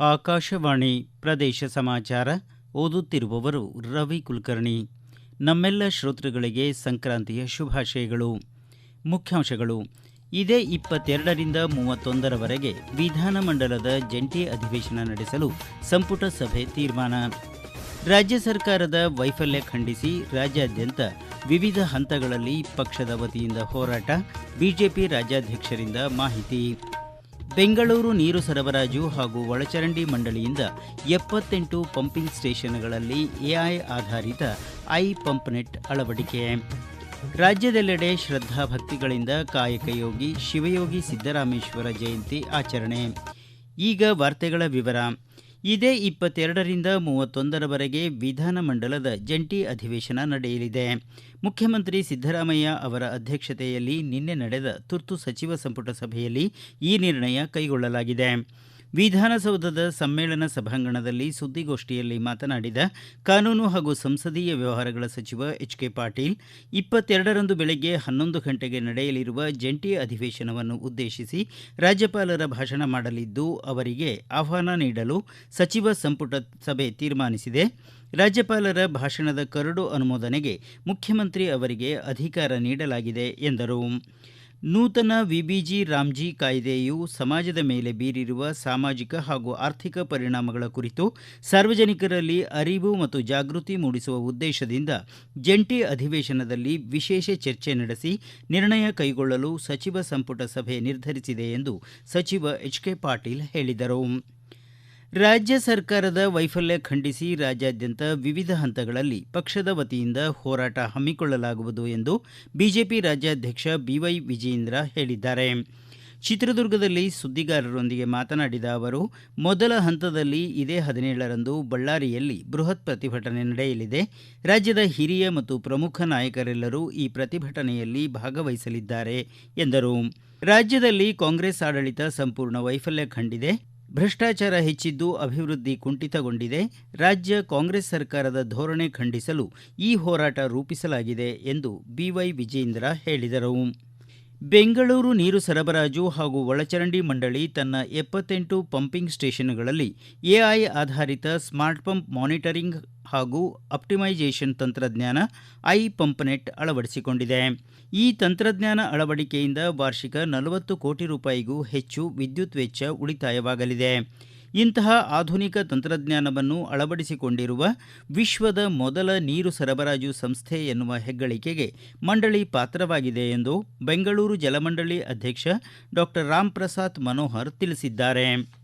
ಆಕಾಶವಾಣಿ ಪ್ರದೇಶ ಸಮಾಚಾರ ಓದುತ್ತಿರುವವರು ರವಿ ಕುಲಕರ್ಣಿ. ನಮ್ಮೆಲ್ಲ ಶ್ರೋತೃಗಳಿಗೆ ಸಂಕ್ರಾಂತಿಯ ಶುಭಾಶಯಗಳು. ಮುಖ್ಯಾಂಶಗಳು. ಇದೇ ಇಪ್ಪತ್ತೆರಡರಿಂದ ಮೂವತ್ತೊಂದರವರೆಗೆ ವಿಧಾನಮಂಡಲದ ಜಂಟಿ ಅಧಿವೇಶನ ನಡೆಸಲು ಸಂಪುಟ ಸಭೆ ತೀರ್ಮಾನ. ರಾಜ್ಯ ಸರ್ಕಾರದ ವೈಫಲ್ಯ ಖಂಡಿಸಿ ರಾಜ್ಯಾದ್ಯಂತ ವಿವಿಧ ಹಂತಗಳಲ್ಲಿ ಪಕ್ಷದ ವತಿಯಿಂದ ಹೋರಾಟ, ಬಿಜೆಪಿ ರಾಜ್ಯಾಧ್ಯಕ್ಷರಿಂದ ಮಾಹಿತಿ. ಬೆಂಗಳೂರು ನೀರು ಸರಬರಾಜು ಹಾಗೂ ಒಳಚರಂಡಿ ಮಂಡಳಿಯಿಂದ ಎಪ್ಪತ್ತೆಂಟು ಪಂಪಿಂಗ್ ಸ್ಟೇಷನ್ಗಳಲ್ಲಿ ಎಐ ಆಧಾರಿತ ಐ ಪಂಪ್ನೆಟ್ ಅಳವಡಿಕೆ. ರಾಜ್ಯದೆಲ್ಲೆಡೆ ಶ್ರದ್ಧಾ ಭಕ್ತಿಗಳಿಂದ ಕಾಯಕ ಯೋಗಿ ಶಿವಯೋಗಿ ಸಿದ್ದರಾಮೇಶ್ವರ ಜಯಂತಿ ಆಚರಣೆ. ಈಗ ವಾರ್ತೆಗಳ ವಿವರ. ಇದೇ ಇಪ್ಪತ್ತೆರಡರಿಂದ ಮೂವತ್ತೊಂದರವರೆಗೆ ವಿಧಾನಮಂಡಲದ ಜಂಟಿ ಅಧಿವೇಶನ ನಡೆಯಲಿದೆ. ಮುಖ್ಯಮಂತ್ರಿ ಸಿದ್ದರಾಮಯ್ಯ ಅವರ ಅಧ್ಯಕ್ಷತೆಯಲ್ಲಿ ನಿನ್ನೆ ನಡೆದ ತುರ್ತು ಸಚಿವ ಸಂಪುಟ ಸಭೆಯಲ್ಲಿ ಈ ನಿರ್ಣಯ ಕೈಗೊಳ್ಳಲಾಗಿದೆ. ವಿಧಾನಸೌಧದ ಸಮ್ಮೇಳನ ಸಭಾಂಗಣದಲ್ಲಿ ಸುದ್ದಿಗೋಷ್ಠಿಯಲ್ಲಿ ಮಾತನಾಡಿದ ಕಾನೂನು ಹಾಗೂ ಸಂಸದೀಯ ವ್ಯವಹಾರಗಳ ಸಚಿವ ಎಚ್ ಕೆ ಪಾಟೀಲ್, ಇಪ್ಪತ್ತೆರಡರಂದು ಬೆಳಗ್ಗೆ ಹನ್ನೊಂದು ಗಂಟೆಗೆ ನಡೆಯಲಿರುವ ಜಂಟಿ ಅಧಿವೇಶನವನ್ನು ಉದ್ದೇಶಿಸಿ ರಾಜ್ಯಪಾಲರ ಭಾಷಣ ಮಾಡಲಿದ್ದು, ಅವರಿಗೆ ಆಹ್ವಾನ ನೀಡಲು ಸಚಿವ ಸಂಪುಟ ಸಭೆ ತೀರ್ಮಾನಿಸಿದೆ. ರಾಜ್ಯಪಾಲರ ಭಾಷಣದ ಕರಡು ಅನುಮೋದನೆಗೆ ಮುಖ್ಯಮಂತ್ರಿ ಅವರಿಗೆ ಅಧಿಕಾರ ನೀಡಲಾಗಿದೆ ಎಂದರು. ನೂತನ ವಿಬಿಜಿ ರಾಮ್ಜಿ ಕಾಯ್ದೆಯು ಸಮಾಜದ ಮೇಲೆ ಬೀರಿರುವ ಸಾಮಾಜಿಕ ಹಾಗೂ ಆರ್ಥಿಕ ಪರಿಣಾಮಗಳ ಕುರಿತು ಸಾರ್ವಜನಿಕರಲ್ಲಿ ಅರಿವು ಮತ್ತು ಜಾಗೃತಿ ಮೂಡಿಸುವ ಉದ್ದೇಶದಿಂದ ಜಂಟಿ ಅಧಿವೇಶನದಲ್ಲಿ ವಿಶೇಷ ಚರ್ಚೆ ನಡೆಸಿ ನಿರ್ಣಯ ಕೈಗೊಳ್ಳಲು ಸಚಿವ ಸಂಪುಟ ಸಭೆ ನಿರ್ಧರಿಸಿದೆ ಎಂದು ಸಚಿವ ಎಚ್ ಕೆ ಪಾಟೀಲ್ ಹೇಳಿದರು. ರಾಜ್ಯ ಸರ್ಕಾರದ ವೈಫಲ್ಯ ಖಂಡಿಸಿ ರಾಜ್ಯಾದ್ಯಂತ ವಿವಿಧ ಹಂತಗಳಲ್ಲಿ ಪಕ್ಷದ ವತಿಯಿಂದ ಹೋರಾಟ ಹಮ್ಮಿಕೊಳ್ಳಲಾಗುವುದು ಎಂದು ಬಿಜೆಪಿ ರಾಜ್ಯಾಧ್ಯಕ್ಷ ಬಿವೈ ವಿಜಯೇಂದ್ರ ಹೇಳಿದ್ದಾರೆ. ಚಿತ್ರದುರ್ಗದಲ್ಲಿ ಸುದ್ದಿಗಾರರೊಂದಿಗೆ ಮಾತನಾಡಿದ ಅವರು, ಮೊದಲ ಹಂತದಲ್ಲಿ ಇದೇ ಹದಿನೇಳರಂದು ಬಳ್ಳಾರಿಯಲ್ಲಿ ಬೃಹತ್ ಪ್ರತಿಭಟನೆ ನಡೆಯಲಿದೆ. ರಾಜ್ಯದ ಹಿರಿಯ ಮತ್ತು ಪ್ರಮುಖ ನಾಯಕರೆಲ್ಲರೂ ಈ ಪ್ರತಿಭಟನೆಯಲ್ಲಿ ಭಾಗವಹಿಸಲಿದ್ದಾರೆ ಎಂದರು. ರಾಜ್ಯದಲ್ಲಿ ಕಾಂಗ್ರೆಸ್ ಆಡಳಿತ ಸಂಪೂರ್ಣ ವೈಫಲ್ಯ ಕಂಡಿದೆ ಭ್ರಷ್ಟಾಚಾರ ಹೆಚ್ಚಿದ್ದು ಅಭಿವೃದ್ಧಿ ಕುಂಠಿತಗೊಂಡಿದೆ. ರಾಜ್ಯ ಕಾಂಗ್ರೆಸ್ ಸರ್ಕಾರದ ಧೋರಣೆ ಖಂಡಿಸಲು ಈ ಹೋರಾಟ ರೂಪಿಸಲಾಗಿದೆ ಎಂದು ಬಿವೈ ವಿಜೇಂದ್ರ ಹೇಳಿದರು. ಬೆಂಗಳೂರು ನೀರು ಸರಬರಾಜು ಹಾಗೂ ಒಳಚರಂಡಿ ಮಂಡಳಿ ತನ್ನ ಎಪ್ಪತ್ತೆಂಟು ಪಂಪಿಂಗ್ ಸ್ಟೇಷನ್ಗಳಲ್ಲಿ ಎಐ ಆಧಾರಿತ ಸ್ಮಾರ್ಟ್ ಪಂಪ್ ಮಾನಿಟರಿಂಗ್ ಹಾಗೂ ಅಪ್ಟಿಮೈಸೇಷನ್ ತಂತ್ರಜ್ಞಾನ ಐ ಪಂಪ್ನೆಟ್ ಅಳವಡಿಸಿಕೊಂಡಿದೆ. ಈ ತಂತ್ರಜ್ಞಾನ ಅಳವಡಿಕೆಯಿಂದ ವಾರ್ಷಿಕ ನಲವತ್ತು ಕೋಟಿ ರೂಪಾಯಿಗೂ ಹೆಚ್ಚು ವಿದ್ಯುತ್ ವೆಚ್ಚ ಉಳಿತಾಯವಾಗಲಿದೆ. ಇಂತಹ ಆಧುನಿಕ ತಂತ್ರಜ್ಞಾನವನ್ನು ಅಳವಡಿಸಿಕೊಂಡಿರುವ ವಿಶ್ವದ ಮೊದಲ ನೀರು ಸರಬರಾಜು ಸಂಸ್ಥೆ ಎನ್ನುವ ಹೆಗ್ಗಳಿಕೆಗೆ ಮಂಡಳಿ ಪಾತ್ರವಾಗಿದೆ ಎಂದು ಬೆಂಗಳೂರು ಜಲಮಂಡಳಿ ಅಧ್ಯಕ್ಷ ಡಾಕ್ಟರ್ ರಾಮ್ ಪ್ರಸಾದ್ ಮನೋಹರ್ ತಿಳಿಸಿದ್ದಾರೆ.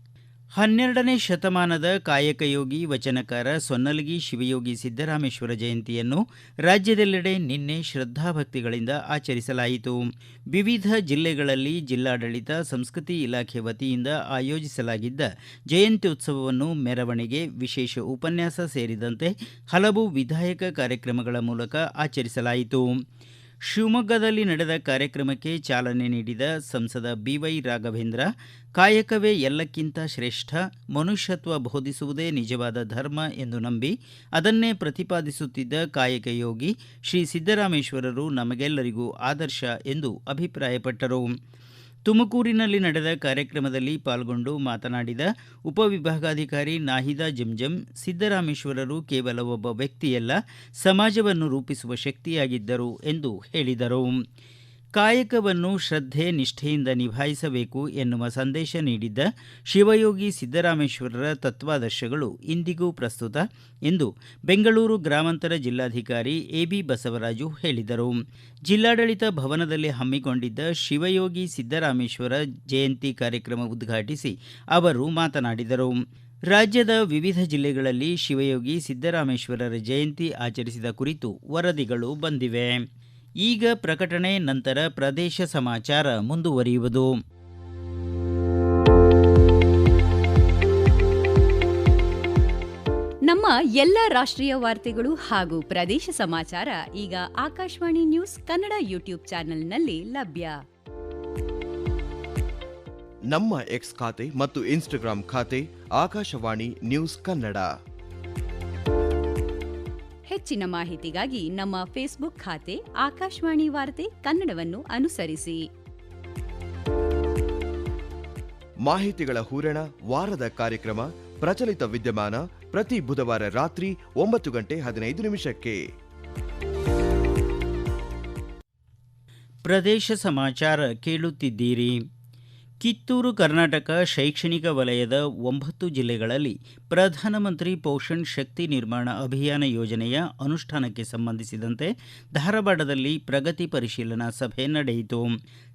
ಹನ್ನೆರಡನೇ ಶತಮಾನದ ಕಾಯಕ ಯೋಗಿ ವಚನಕಾರ ಸೊನ್ನಲಗಿ ಶಿವಯೋಗಿ ಸಿದ್ದರಾಮೇಶ್ವರ ಜಯಂತಿಯನ್ನು ರಾಜ್ಯದೆಲ್ಲೆಡೆ ನಿನ್ನೆ ಶ್ರದ್ಧಾಭಕ್ತಿಗಳಿಂದ ಆಚರಿಸಲಾಯಿತು. ವಿವಿಧ ಜಿಲ್ಲೆಗಳಲ್ಲಿ ಜಿಲ್ಲಾಡಳಿತ, ಸಂಸ್ಕೃತಿ ಇಲಾಖೆ ವತಿಯಿಂದ ಆಯೋಜಿಸಲಾಗಿದ್ದ ಜಯಂತ್ಯೋತ್ಸವವನ್ನು ಮೆರವಣಿಗೆ, ವಿಶೇಷ ಉಪನ್ಯಾಸ ಸೇರಿದಂತೆ ಹಲವು ವಿಧಾಯಕ ಕಾರ್ಯಕ್ರಮಗಳ ಮೂಲಕ ಆಚರಿಸಲಾಯಿತು. ಶಿವಮೊಗ್ಗದಲ್ಲಿ ನಡೆದ ಕಾರ್ಯಕ್ರಮಕ್ಕೆ ಚಾಲನೆ ನೀಡಿದ ಸಂಸದ ಬಿವೈ ರಾಘವೇಂದ್ರ, ಕಾಯಕವೇ ಎಲ್ಲಕ್ಕಿಂತ ಶ್ರೇಷ್ಠ, ಮನುಷ್ಯತ್ವ ಬೋಧಿಸುವುದೇ ನಿಜವಾದ ಧರ್ಮ ಎಂದು ನಂಬಿ ಅದನ್ನೇ ಪ್ರತಿಪಾದಿಸುತ್ತಿದ್ದ ಕಾಯಕ ಯೋಗಿ ಶ್ರೀ ಸಿದ್ದರಾಮೇಶ್ವರರು ನಮಗೆಲ್ಲರಿಗೂ ಆದರ್ಶ ಎಂದು ಅಭಿಪ್ರಾಯಪಟ್ಟರು. ತುಮಕೂರಿನಲ್ಲಿ ನಡೆದ ಕಾರ್ಯಕ್ರಮದಲ್ಲಿ ಪಾಲ್ಗೊಂಡು ಮಾತನಾಡಿದ ಉಪವಿಭಾಗಾಧಿಕಾರಿ ನಾಹಿದಾ ಜಂಜಂ, ಸಿದ್ದರಾಮೇಶ್ವರರು ಕೇವಲ ಒಬ್ಬ ವ್ಯಕ್ತಿಯಲ್ಲ, ಸಮಾಜವನ್ನು ರೂಪಿಸುವ ಶಕ್ತಿಯಾಗಿದ್ದರು ಎಂದು ಹೇಳಿದರು. ಕಾಯಕವನ್ನು ಶ್ರದ್ಧೆ, ನಿಷ್ಠೆಯಿಂದ ನಿಭಾಯಿಸಬೇಕು ಎನ್ನುವ ಸಂದೇಶ ನೀಡಿದ್ದ ಶಿವಯೋಗಿ ಸಿದ್ದರಾಮೇಶ್ವರರ ತತ್ವಾದರ್ಶಗಳು ಇಂದಿಗೂ ಪ್ರಸ್ತುತ ಎಂದು ಬೆಂಗಳೂರು ಗ್ರಾಮಾಂತರ ಜಿಲ್ಲಾಧಿಕಾರಿ ಎಬಿ ಬಸವರಾಜು ಹೇಳಿದರು. ಜಿಲ್ಲಾಡಳಿತ ಭವನದಲ್ಲಿ ಹಮ್ಮಿಕೊಂಡಿದ್ದ ಶಿವಯೋಗಿ ಸಿದ್ದರಾಮೇಶ್ವರ ಜಯಂತಿ ಕಾರ್ಯಕ್ರಮ ಉದ್ಘಾಟಿಸಿ ಅವರು ಮಾತನಾಡಿದರು. ರಾಜ್ಯದ ವಿವಿಧ ಜಿಲ್ಲೆಗಳಲ್ಲಿ ಶಿವಯೋಗಿ ಸಿದ್ದರಾಮೇಶ್ವರರ ಜಯಂತಿ ಆಚರಿಸಿದ ಕುರಿತು ವರದಿಗಳು ಬಂದಿವೆ. ಈಗ ಪ್ರಕಟಣೆ ನಂತರ ಪ್ರದೇಶ ಸಮಾಚಾರ ಮುಂದುವರಿಯುವುದು. ನಮ್ಮ ಎಲ್ಲ ರಾಷ್ಟ್ರೀಯ ವಾರ್ತೆಗಳು ಹಾಗೂ ಪ್ರದೇಶ ಸಮಾಚಾರ ಈಗ ಆಕಾಶವಾಣಿ ನ್ಯೂಸ್ ಕನ್ನಡ ಯೂಟ್ಯೂಬ್ ಚಾನೆಲ್ನಲ್ಲಿ ಲಭ್ಯ. ನಮ್ಮ ಎಕ್ಸ್ ಖಾತೆ ಮತ್ತು ಇನ್ಸ್ಟಾಗ್ರಾಮ್ ಖಾತೆ ಆಕಾಶವಾಣಿ ನ್ಯೂಸ್ ಕನ್ನಡ. ಹೆಚ್ಚಿನ ಮಾಹಿತಿಗಾಗಿ ನಮ್ಮ ಫೇಸ್ಬುಕ್ ಖಾತೆ ಆಕಾಶವಾಣಿ ವಾರ್ತೆ ಕನ್ನಡವನ್ನು ಅನುಸರಿಸಿ. ಮಾಹಿತಿಗಳ ಹೂರಣ ವಾರದ ಕಾರ್ಯಕ್ರಮ ಪ್ರಚಲಿತ ವಿದ್ಯಮಾನ ಪ್ರತಿ ಬುಧವಾರ ರಾತ್ರಿ ಒಂಬತ್ತು ಗಂಟೆ ಹದಿನೈದು ನಿಮಿಷಕ್ಕೆ. ಪ್ರದೇಶ ಸಮಾಚಾರ ಕೇಳುತ್ತಿದ್ದೀರಿ. ಕಿತ್ತೂರು ಕರ್ನಾಟಕ ಶೈಕ್ಷಣಿಕ ವಲಯದ ಒಂಬತ್ತು ಜಿಲ್ಲೆಗಳಲ್ಲಿ ಪ್ರಧಾನಮಂತ್ರಿ ಪೋಷಣ್ ಶಕ್ತಿ ನಿರ್ಮಾಣ ಅಭಿಯಾನ ಯೋಜನೆಯ ಅನುಷ್ಠಾನಕ್ಕೆ ಸಂಬಂಧಿಸಿದಂತೆ ಧಾರವಾಡದಲ್ಲಿ ಪ್ರಗತಿ ಪರಿಶೀಲನಾ ಸಭೆ ನಡೆಯಿತು.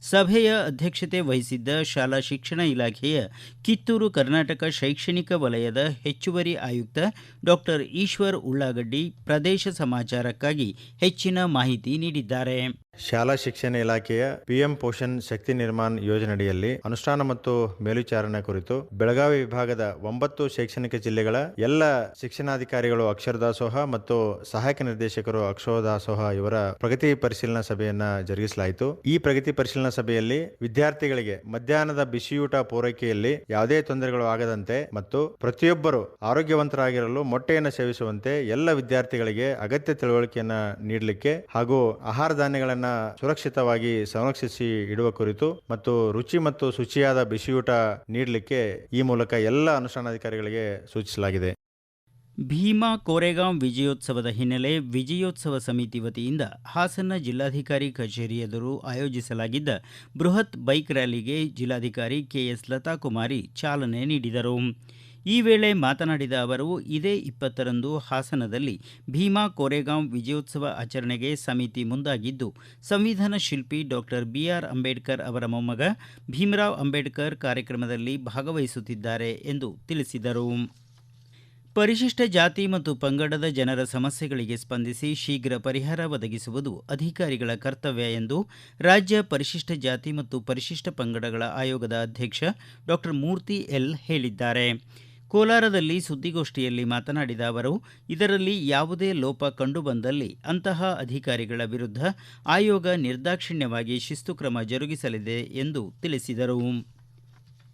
ಸಭೆಯ ಅಧ್ಯಕ್ಷತೆ ವಹಿಸಿದ್ದ ಶಾಲಾ ಶಿಕ್ಷಣ ಇಲಾಖೆಯ ಕಿತ್ತೂರು ಕರ್ನಾಟಕ ಶೈಕ್ಷಣಿಕ ವಲಯದ ಹೆಚ್ಚುವರಿ ಆಯುಕ್ತ ಡಾಕ್ಟರ್ ಈಶ್ವರ್ ಉಳ್ಳಾಗಡ್ಡಿ ಪ್ರದೇಶ ಸಮಾಚಾರಕ್ಕಾಗಿ ಹೆಚ್ಚಿನ ಮಾಹಿತಿ ನೀಡಿದ್ದಾರೆ. ಶಾಲಾ ಶಿಕ್ಷಣ ಇಲಾಖೆಯ ಪಿಎಂ ಪೋಷಣ್ ಶಕ್ತಿ ನಿರ್ಮಾಣ ಯೋಜನೆಯಡಿಯಲ್ಲಿ ಅನುಷ್ಠಾನ ಮತ್ತು ಮೇಲ್ವಿಚಾರಣೆ ಕುರಿತು ಬೆಳಗಾವಿ ವಿಭಾಗದ ಒಂಬತ್ತು ಶೈಕ್ಷಣಿಕ ಜಿಲ್ಲೆಗಳ ಎಲ್ಲ ಶಿಕ್ಷಣಾಧಿಕಾರಿಗಳು ಅಕ್ಷರದಾಸೋಹ ಮತ್ತು ಸಹಾಯಕ ನಿರ್ದೇಶಕರು ಅಕ್ಷರದಾಸೋಹ ಇವರ ಪ್ರಗತಿ ಪರಿಶೀಲನಾ ಸಭೆಯನ್ನ ಜರುಗಿಸಲಾಯಿತು. ಈ ಪ್ರಗತಿ ಪರಿಶೀಲನಾ ಸಭೆಯಲ್ಲಿ ವಿದ್ಯಾರ್ಥಿಗಳಿಗೆ ಮಧ್ಯಾಹ್ನದ ಬಿಸಿಯೂಟ ಪೂರೈಕೆಯಲ್ಲಿ ಯಾವುದೇ ತೊಂದರೆಗಳು ಆಗದಂತೆ ಮತ್ತು ಪ್ರತಿಯೊಬ್ಬರು ಆರೋಗ್ಯವಂತರಾಗಿರಲು ಮೊಟ್ಟೆಯನ್ನು ಸೇವಿಸುವಂತೆ ಎಲ್ಲ ವಿದ್ಯಾರ್ಥಿಗಳಿಗೆ ಅಗತ್ಯ ತಿಳುವಳಿಕೆಯನ್ನು ನೀಡಲಿಕ್ಕೆ ಹಾಗೂ ಆಹಾರ ಧಾನ್ಯಗಳನ್ನ ಸುರಕ್ಷಿತವಾಗಿ ಸಂರಕ್ಷಿಸಿ ಇಡುವ ಕುರಿತು ಮತ್ತು ರುಚಿ ಮತ್ತು ಶುಚಿಯಾದ ಬಿಸಿಯೂಟ ನೀಡಲಿಕ್ಕೆ ಈ ಮೂಲಕ ಎಲ್ಲ ಅನುಷ್ಠಾನಾಧಿಕಾರಿಗಳಿಗೆ ಸೂಚಿಸಲಾಗಿದೆ. ಭೀಮಾ ಕೋರೆಗಾಂವ್ ವಿಜಯೋತ್ಸವದ ಹಿನ್ನೆಲೆ ವಿಜಯೋತ್ಸವ ಸಮಿತಿ ವತಿಯಿಂದ ಹಾಸನ ಜಿಲ್ಲಾಧಿಕಾರಿ ಕಚೇರಿ ಎದುರು ಆಯೋಜಿಸಲಾಗಿದ್ದ ಬೃಹತ್ ಬೈಕ್ ರ್ಯಾಲಿಗೆ ಜಿಲ್ಲಾಧಿಕಾರಿ ಕೆಎಸ್ ಲತಾಕುಮಾರಿ ಚಾಲನೆ ನೀಡಿದರು. ಈ ವೇಳೆ ಮಾತನಾಡಿದ ಅವರು, ಇದೇ ಇಪ್ಪತ್ತರಂದು ಹಾಸನದಲ್ಲಿ ಭೀಮಾ ಕೋರೆಗಾಂವ್ ವಿಜಯೋತ್ಸವ ಆಚರಣೆಗೆ ಸಮಿತಿ ಮುಂದಾಗಿದ್ದು, ಸಂವಿಧಾನ ಶಿಲ್ಪಿ ಡಾಕ್ಟರ್ ಬಿಆರ್ ಅಂಬೇಡ್ಕರ್ ಅವರ ಮೊಮ್ಮಗ ಭೀಮರಾವ್ ಅಂಬೇಡ್ಕರ್ ಕಾರ್ಯಕ್ರಮದಲ್ಲಿ ಭಾಗವಹಿಸುತ್ತಿದ್ದಾರೆ ಎಂದು ತಿಳಿಸಿದರು. ಪರಿಶಿಷ್ಟ ಜಾತಿ ಮತ್ತು ಪಂಗಡದ ಜನರ ಸಮಸ್ಯೆಗಳಿಗೆ ಸ್ಪಂದಿಸಿ ಶೀಘ್ರ ಪರಿಹಾರ ಒದಗಿಸುವುದು ಅಧಿಕಾರಿಗಳ ಕರ್ತವ್ಯ ಎಂದು ರಾಜ್ಯ ಪರಿಶಿಷ್ಟ ಜಾತಿ ಮತ್ತು ಪರಿಶಿಷ್ಟ ಪಂಗಡಗಳ ಆಯೋಗದ ಅಧ್ಯಕ್ಷ ಡಾಕ್ಟರ್ ಮೂರ್ತಿ ಎಲ್ ಹೇಳಿದ್ದಾರೆ. ಕೋಲಾರದಲ್ಲಿ ಸುದ್ದಿಗೋಷ್ಠಿಯಲ್ಲಿ ಮಾತನಾಡಿದ ಅವರು, ಇದರಲ್ಲಿ ಯಾವುದೇ ಲೋಪ ಕಂಡುಬಂದಲ್ಲಿ ಅಂತಹ ಅಧಿಕಾರಿಗಳ ವಿರುದ್ಧ ಆಯೋಗ ನಿರ್ದಾಕ್ಷಿಣ್ಯವಾಗಿ ಶಿಸ್ತು ಕ್ರಮ ಜರುಗಿಸಲಿದೆ ಎಂದು ತಿಳಿಸಿದರು.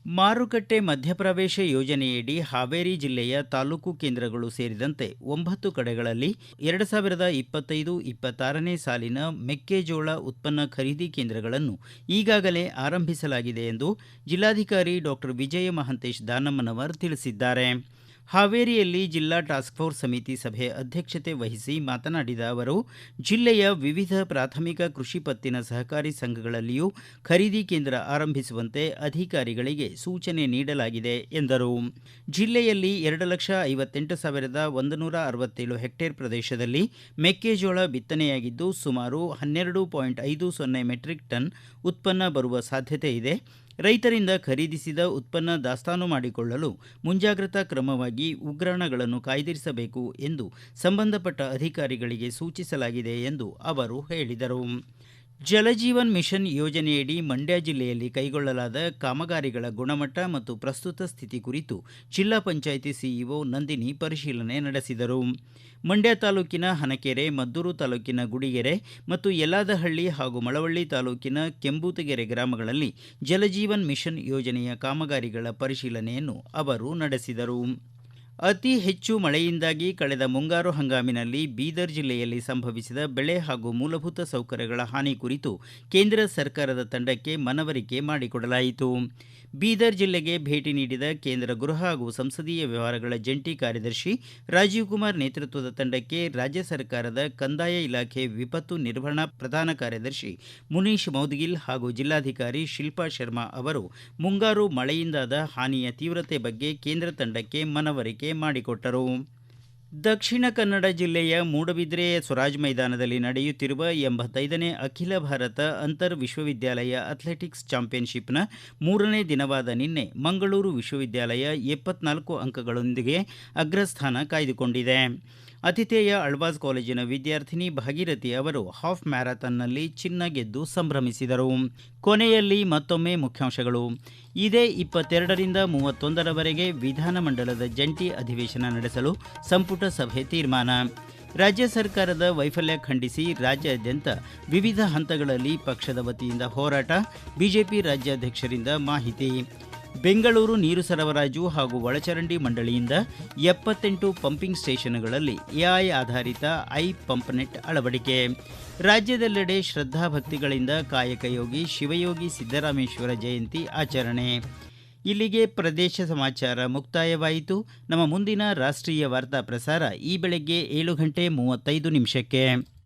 ಮಾರುಕಟ್ಟೆ ಮಧ್ಯಪ್ರವೇಶ ಯೋಜನೆಯಡಿ ಹಾವೇರಿ ಜಿಲ್ಲೆಯ ತಾಲೂಕು ಕೇಂದ್ರಗಳು ಸೇರಿದಂತೆ ಒಂಬತ್ತು ಕಡೆಗಳಲ್ಲಿ ಎರಡು ಸಾವಿರದ ಇಪ್ಪತ್ತೈದು ಇಪ್ಪತ್ತಾರನೇ ಸಾಲಿನ ಮೆಕ್ಕೆಜೋಳ ಉತ್ಪನ್ನ ಖರೀದಿ ಕೇಂದ್ರಗಳನ್ನು ಈಗಾಗಲೇ ಆರಂಭಿಸಲಾಗಿದೆ ಎಂದು ಜಿಲ್ಲಾಧಿಕಾರಿ ಡಾಕ್ಟರ್ ವಿಜಯ ಮಹಂತೇಶ್ ದಾನಮ್ಮನವರ್ ತಿಳಿಸಿದ್ದಾರೆ. ಹಾವೇರಿಯಲ್ಲಿ ಜಿಲ್ಲಾ ಟಾಸ್ಕ್ ಫೋರ್ಸ್ ಸಮಿತಿ ಸಭೆ ಅಧ್ಯಕ್ಷತೆ ವಹಿಸಿ ಮಾತನಾಡಿದ ಅವರು, ಜಿಲ್ಲೆಯ ವಿವಿಧ ಪ್ರಾಥಮಿಕ ಕೃಷಿ ಪತ್ತಿನ ಸಹಕಾರಿ ಸಂಘಗಳಲ್ಲಿಯೂ ಖರೀದಿ ಕೇಂದ್ರ ಆರಂಭಿಸುವಂತೆ ಅಧಿಕಾರಿಗಳಿಗೆ ಸೂಚನೆ ನೀಡಲಾಗಿದೆ ಎಂದರು. ಜಿಲ್ಲೆಯಲ್ಲಿ ಎರಡು ಲಕ್ಷ ಐವತ್ತೆಂಟು ಸಾವಿರದ ಒಂದು ನೂರ ಅರವತ್ತೇಳು ಹೆಕ್ಟೇರ್ ಪ್ರದೇಶದಲ್ಲಿ ಮೆಕ್ಕೆಜೋಳ ಬಿತ್ತನೆಯಾಗಿದ್ದು, ಸುಮಾರು ಹನ್ನೆರಡು ಪಾಯಿಂಟ್ ಐದು ಸೊನ್ನೆ ಮೆಟ್ರಿಕ್ ಟನ್ ಉತ್ಪನ್ನ ಬರುವ ಸಾಧ್ಯತೆ ಇದೆ. ರೈತರಿಂದ ಖರೀದಿಸಿದ ಉತ್ಪನ್ನ ದಾಸ್ತಾನು ಮಾಡಿಕೊಳ್ಳಲು ಮುಂಜಾಗ್ರತಾ ಕ್ರಮವಾಗಿ ಉಗ್ರಾಣಗಳನ್ನು ಕಾಯ್ದಿರಿಸಬೇಕು ಎಂದು ಸಂಬಂಧಪಟ್ಟ ಅಧಿಕಾರಿಗಳಿಗೆ ಸೂಚಿಸಲಾಗಿದೆ ಎಂದು ಅವರು ಹೇಳಿದರು. ಜಲಜೀವನ್ ಮಿಷನ್ ಯೋಜನೆಯಡಿ ಮಂಡ್ಯ ಜಿಲ್ಲೆಯಲ್ಲಿ ಕೈಗೊಳ್ಳಲಾದ ಕಾಮಗಾರಿಗಳ ಗುಣಮಟ್ಟ ಮತ್ತು ಪ್ರಸ್ತುತ ಸ್ಥಿತಿ ಕುರಿತು ಜಿಲ್ಲಾ ಪಂಚಾಯಿತಿ ಸಿಇಒ ನಂದಿನಿ ಪರಿಶೀಲನೆ ನಡೆಸಿದರು. ಮಂಡ್ಯ ತಾಲೂಕಿನ ಹನಕೆರೆ, ಮದ್ದೂರು ತಾಲೂಕಿನ ಗುಡಿಗೆರೆ ಮತ್ತು ಯಲ್ಲಾದಹಳ್ಳಿ ಹಾಗೂ ಮಳವಳ್ಳಿ ತಾಲೂಕಿನ ಕೆಂಬೂತಗೆರೆ ಗ್ರಾಮಗಳಲ್ಲಿ ಜಲಜೀವನ್ ಮಿಷನ್ ಯೋಜನೆಯ ಕಾಮಗಾರಿಗಳ ಪರಿಶೀಲನೆಯನ್ನು ಅವರು ನಡೆಸಿದರು. ಅತಿ ಹೆಚ್ಚು ಮಳೆಯಿಂದಾಗಿ ಕಳೆದ ಮುಂಗಾರು ಹಂಗಾಮಿನಲ್ಲಿ ಬೀದರ್ ಜಿಲ್ಲೆಯಲ್ಲಿ ಸಂಭವಿಸಿದ ಬೆಳೆ ಹಾಗೂ ಮೂಲಭೂತ ಸೌಕರ್ಯಗಳ ಹಾನಿ ಕುರಿತು ಕೇಂದ್ರ ಸರ್ಕಾರದ ತಂಡಕ್ಕೆ ಮನವರಿಕೆ ಮಾಡಿಕೊಡಲಾಯಿತು. ಬೀದರ್ ಜಿಲ್ಲೆಗೆ ಭೇಟಿ ನೀಡಿದ ಕೇಂದ್ರ ಗೃಹ ಹಾಗೂ ಸಂಸದೀಯ ವ್ಯವಹಾರಗಳ ಜಂಟಿ ಕಾರ್ಯದರ್ಶಿ ರಾಜೀವ್ ಕುಮಾರ್ ನೇತೃತ್ವದ ತಂಡಕ್ಕೆ ರಾಜ್ಯ ಸರ್ಕಾರದ ಕಂದಾಯ ಇಲಾಖೆ ವಿಪತ್ತು ನಿರ್ವಹಣಾ ಪ್ರಧಾನ ಕಾರ್ಯದರ್ಶಿ ಮುನೀಶ್ ಮೌದ್ಗಿಲ್ ಹಾಗೂ ಜಿಲ್ಲಾಧಿಕಾರಿ ಶಿಲ್ಪಾ ಶರ್ಮಾ ಅವರು ಮುಂಗಾರು ಮಳೆಯಿಂದಾದ ಹಾನಿಯ ತೀವ್ರತೆ ಬಗ್ಗೆ ಕೇಂದ್ರ ತಂಡಕ್ಕೆ ಮನವರಿಕೆ ಮಾಡಿಕೊಟ್ಟರು. ದಕ್ಷಿಣ ಕನ್ನಡ ಜಿಲ್ಲೆಯ ಮೂಡಬಿದ್ರೆ ಸ್ವರಾಜ್ ಮೈದಾನದಲ್ಲಿ ನಡೆಯುತ್ತಿರುವ ಎಂಬತ್ತೈದನೇ ಅಖಿಲ ಭಾರತ ಅಂತರ್ ವಿಶ್ವವಿದ್ಯಾಲಯ ಅಥ್ಲೆಟಿಕ್ಸ್ ಚಾಂಪಿಯನ್ಶಿಪ್ನ ಮೂರನೇ ದಿನವಾದ ನಿನ್ನೆ ಮಂಗಳೂರು ವಿಶ್ವವಿದ್ಯಾಲಯ ಎಪ್ಪತ್ನಾಲ್ಕು ಅಂಕಗಳೊಂದಿಗೆ ಅಗ್ರಸ್ಥಾನ ಕಾಯ್ದುಕೊಂಡಿದೆ. ಅತಿಥೇಯ ಅಳ್ವಾಸ್ ಕಾಲೇಜಿನ ವಿದ್ಯಾರ್ಥಿನಿ ಭಾಗೀರಥಿ ಅವರು ಹಾಫ್ ಮ್ಯಾರಥಾನ್ನಲ್ಲಿ ಚಿನ್ನ ಗೆದ್ದು ಸಂಭ್ರಮಿಸಿದರು. ಕೊನೆಯಲ್ಲಿ ಮತ್ತೊಮ್ಮೆ ಮುಖ್ಯಾಂಶಗಳು. ಇದೇ ಇಪ್ಪತ್ತೆರಡರಿಂದ ಮೂವತ್ತೊಂದರವರೆಗೆ ವಿಧಾನಮಂಡಲದ ಜಂಟಿ ಅಧಿವೇಶನ ನಡೆಸಲು ಸಂಪುಟ ಸಭೆ ತೀರ್ಮಾನ. ರಾಜ್ಯ ಸರ್ಕಾರದ ವೈಫಲ್ಯ ಖಂಡಿಸಿ ರಾಜ್ಯಾದ್ಯಂತ ವಿವಿಧ ಹಂತಗಳಲ್ಲಿ ಪಕ್ಷದ ವತಿಯಿಂದ ಹೋರಾಟ, ಬಿಜೆಪಿ ರಾಜ್ಯಾಧ್ಯಕ್ಷರಿಂದ ಮಾಹಿತಿ. ಬೆಂಗಳೂರು ನೀರು ಸರಬರಾಜು ಹಾಗೂ ಒಳಚರಂಡಿ ಮಂಡಳಿಯಿಂದ ಎಪ್ಪತ್ತೆಂಟು ಪಂಪಿಂಗ್ ಸ್ಟೇಷನ್ಗಳಲ್ಲಿ ಎಐ ಆಧಾರಿತ ಐ ಪಂಪ್ನೆಟ್ ಅಳವಡಿಕೆ. ರಾಜ್ಯದೆಲ್ಲೆಡೆ ಶ್ರದ್ಧಾಭಕ್ತಿಗಳಿಂದ ಕಾಯಕಯೋಗಿ ಶಿವಯೋಗಿ ಸಿದ್ದರಾಮೇಶ್ವರ ಜಯಂತಿ ಆಚರಣೆ. ಇಲ್ಲಿಗೆ ಪ್ರದೇಶ ಸಮಾಚಾರ ಮುಕ್ತಾಯವಾಯಿತು. ನಮ್ಮ ಮುಂದಿನ ರಾಷ್ಟ್ರೀಯ ವಾರ್ತಾ ಪ್ರಸಾರ ಈ ಬೆಳಗ್ಗೆ ಏಳು ಗಂಟೆ ಮೂವತ್ತೈದು ನಿಮಿಷಕ್ಕೆ.